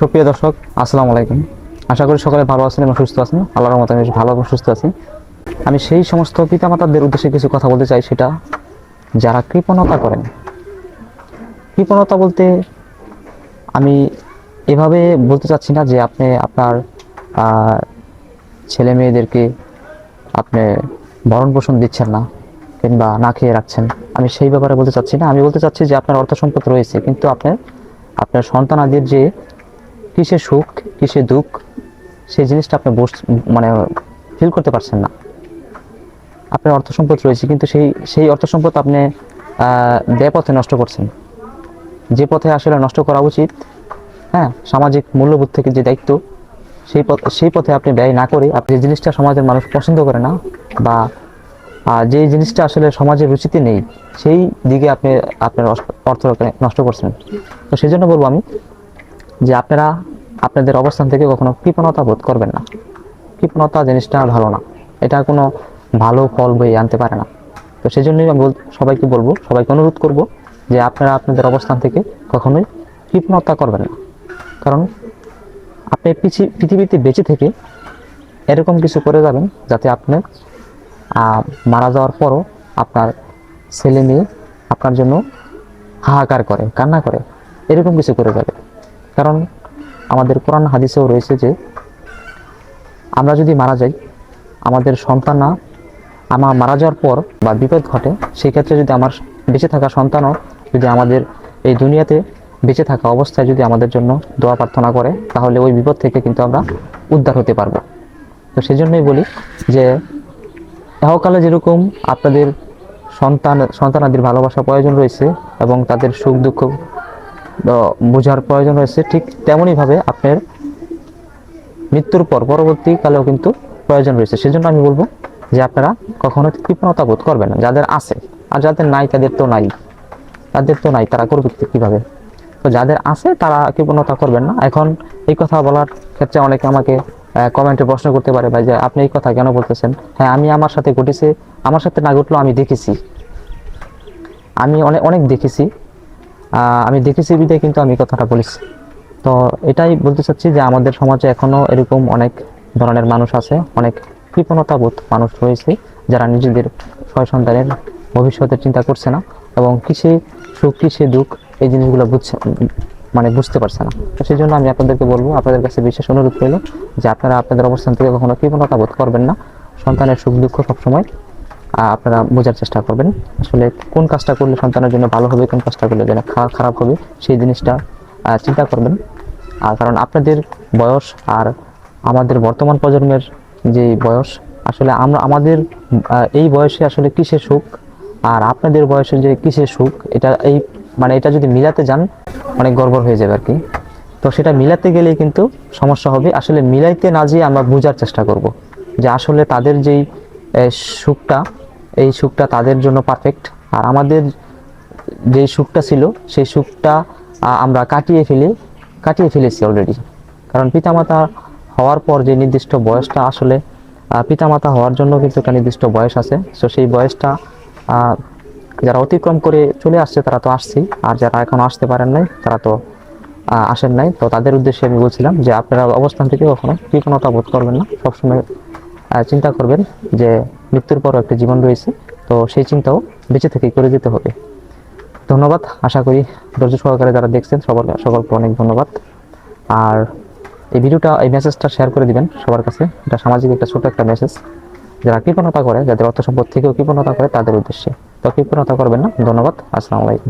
সুপ্রিয় দর্শক, আসসালামু আলাইকুম। আশা করি সকালে ভালো আছেন এবং সুস্থ আছেন। আল্লাহর মতো আমি ভালো এবং সুস্থ আছি। আমি সেই সমস্ত পিতামাতাদের উদ্দেশ্যে কিছু কথা বলতে চাই, সেটা যারা কৃপণতা করেন। কৃপণতা বলতে আমি এভাবে বলতে চাচ্ছি না যে আপনি আপনার ছেলে মেয়েদেরকে আপনি ভরণ পোষণ দিচ্ছেন না কিংবা না খেয়ে রাখছেন। আমি সেই ব্যাপারে বলতে চাচ্ছি না। আমি বলতে চাচ্ছি যে আপনার অর্থ সম্পদ রয়েছে, কিন্তু আপনার আপনার সন্তানাদের যে কিসে সুখ, কিসে দুঃখ, সেই জিনিসটা আপনি বস মানে ফিল করতে পারছেন না। আপনার অর্থ সম্পদ রয়েছে, কিন্তু সেই সেই অর্থ সম্পদ আপনি বেপথে নষ্ট করছেন। যে পথে আসলে নষ্ট করা উচিত হ্যাঁ সামাজিক মূল্যবোধ থেকে যে দায়িত্ব, সেই পথ, সেই পথে আপনি ব্যয় না করে আপনি যে জিনিসটা সমাজের মানুষ পছন্দ করে না, বা যে জিনিসটা আসলে সমাজের রুচিতে নেই, সেই দিকে আপনি, আপনার অর্থ নষ্ট করছেন। তো সেই জন্য বলব আমি যে আপনারা আপনাদের অবস্থান থেকে কখনো কৃপণতা বোধ করবেন না। কৃপণতা জিনিসটা ভালো না। এটা কোনো ভালো ফল বই আনতে পারে না। তো সেই জন্যই আমি সবাইকে বলব, সবাইকে অনুরোধ করব যে আপনারা আপনাদের অবস্থান থেকে কখনোই কৃপণতা করবেন না। কারণ আপনি পৃথিবীতে বেঁচে থেকে এরকম কিছু করে যাবেন যাতে আপনি মারা যাওয়ার পরও আপনার ছেলে মেয়ে আপনার জন্য হাহাকার করে, কান্না করে, এরকম কিছু করে যাবে। কারণ আমাদের কোরআন হাদিসেও রয়েছে যে, আমরা যদি মারা যাই, আমাদের সন্তানরা আমার মারা যাওয়ার পর বা বিপদ ঘটে সেই ক্ষেত্রে যদি আমার বেঁচে থাকা সন্তানও যদি আমাদের এই দুনিয়াতে বেঁচে থাকা অবস্থায় যদি আমাদের জন্য দোয়া প্রার্থনা করে, তাহলে ওই বিপদ থেকে কিন্তু আমরা উদ্ধার হতে পারব। তো সেই জন্যই বলি যে, এহকালে যেরকম আপনাদের সন্তান, সন্তানাদের ভালোবাসা প্রয়োজন রয়েছে এবং তাদের সুখ দুঃখ বোঝার প্রয়োজন রয়েছে, ঠিক তেমনইভাবে আপনার মৃত্যুর পর পরবর্তীকালেও কিন্তু প্রয়োজন রয়েছে। সেজন্য আমি বলব যে আপনারা কখনো কৃপণতা বোধ করবেন না। যাদের আছে, আর যাদের নাই, তাদের তো নাই। তাদের তো নাই, তারা করবে কীভাবে? তো যাদের আছে, তারা কৃপণতা করবেন না। এখন এই কথা বলার ক্ষেত্রে অনেকে আমাকে কমেন্টে প্রশ্ন করতে পারে, ভাই, যে আপনি এই কথা কেন বলতেছেন? হ্যাঁ আমি আমার সাথে ঘটেছে, আমার সাথে না ঘটলেও আমি দেখেছি। আমি অনেক অনেক দেখেছি। আমি দেখেছি বিদায়, কিন্তু আমি কথাটা বলেছি। তো এটাই বলতে চাচ্ছি যে আমাদের সমাজে এখনও এরকম অনেক ধরনের মানুষ আছে, অনেক কৃপণতাবোধ মানুষ রয়েছে, যারা নিজেদের ছয় সন্তানের ভবিষ্যতের চিন্তা করছে না এবং কিসে সুখ, কিসে দুঃখ, এই জিনিসগুলো বুঝছে মানে বুঝতে পারছে না। তো সেই জন্য আমি আপনাদেরকে বলব, আপনাদের কাছে বিশেষ অনুরোধ রইল যে আপনারা আপনাদের অবস্থান থেকে কখনো কৃপণতা বোধ করবেন না। সন্তানের সুখ, দুঃখ সবসময় আপনারা বোঝার চেষ্টা করবেন। আসলে কোন কাজটা করলে সন্তানের জন্য ভালো হবে, কোন কাজটা করলে যেন খারাপ হবে, সেই জিনিসটা চিন্তা করবেন। আর কারণ আপনাদের বয়স আর আমাদের বর্তমান প্রজন্মের যে বয়স, আসলে আমরা আমাদের এই বয়সে আসলে কিসের সুখ? আর আপনাদের বয়সে যে কিসের সুখ? এটা এই মানে এটা যদি মিলাতে যান, অনেক গড়বড় হয়ে যাবে আর কি তো সেটা মিলাতে গেলেই কিন্তু সমস্যা হবে। আসলে মিলাইতে না যেয়ে আমরা বোঝার চেষ্টা করব যে আসলে তাদের যেই সুখটা এই সুখটা তাদের জন্য পারফেক্ট আর আমাদের যে সুখটা ছিল, সেই সুখটা আমরা কাটিয়ে ফেলে, কাটিয়ে ফেলেছি অলরেডি কারণ পিতামাতা হওয়ার পর যে নির্দিষ্ট বয়সটা আসলে পিতামাতা হওয়ার জন্য কিন্তু একটা নির্দিষ্ট বয়স আছে। তো সেই বয়সটা যারা অতিক্রম করে চলে আসছে, তারা তো আসছেই। আর যারা এখনও আসতে পারেন নাই, তারা তো আসেন নাই। তো তাদের উদ্দেশ্যে আমি বলছিলাম যে, আপনারা অবস্থান থেকে কখনো কৃপণতা বোধ করবেন না। সবসময় চিন্তা করবেন যে মৃত্যুর পরও একটা জীবন রয়েছে, তো সেই চিন্তাও বেঁচে থেকেই করে যেতে হবে। ধন্যবাদ, আশা করি ধৈর্য সহকারে যারা দেখছেন, সবার সকলকে অনেক ধন্যবাদ। আর এই ভিডিওটা, এই মেসেজটা শেয়ার করে দিবেন সবার কাছে। এটা সামাজিক একটা ছোট একটা মেসেজ যারা কৃপণতা করে, যাদের অর্থ সম্পদ থেকেও কৃপণতা করে, তাদের উদ্দেশ্যে। তো কৃপণতা করবেন না। ধন্যবাদ, আসসালামু আলাইকুম।